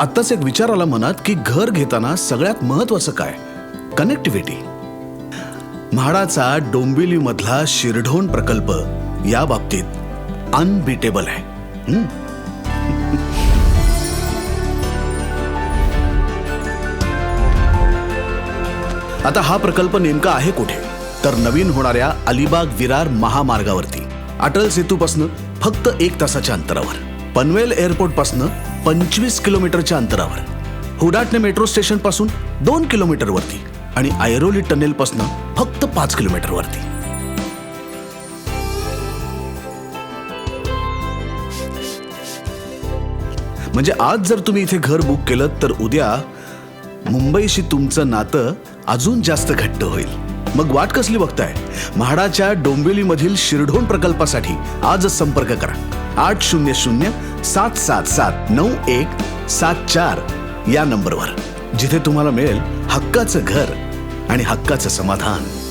आत्ताच एक विचार आला मनात की घर घेताना सगळ्यात महत्वाचं काय? कनेक्टिव्हिटी म्हाडाचा डोंबिवली मधला शिरढोण प्रकल्प या बाबतीत अनबिटेबल आहे. आता हा प्रकल्प नेमका आहे कुठे? तर नवीन होणाऱ्या अलिबाग विरार महामार्गावरती. अटल सेतूपासनं फक्त एक तासाच्या अंतरावर. पनवेल एअरपोर्टपासनं पंचवीस किलोमीटरच्या अंतरावर. हुडाटणे मेट्रो स्टेशनपासून दोन किलोमीटर वरती आणि ऐरोली टनेल फक्त पाच किलोमीटर वरती. म्हणजे आज जर तुम्ही इथे घर बुक केलं तर उद्या मुंबईशी तुमचं नातं अजून जास्त घट्ट होईल. मग वाट कसली बघताय? म्हाडाच्या डोंबिवलीमधील शिरढोण प्रकल्पासाठी आजच संपर्क करा. आठ शून्य शून्य सात सात सात नऊ एक सात चार या नंबरवर. जिथे तुम्हाला मिळेल हक्काचं घर आणि हक्काचं समाधान.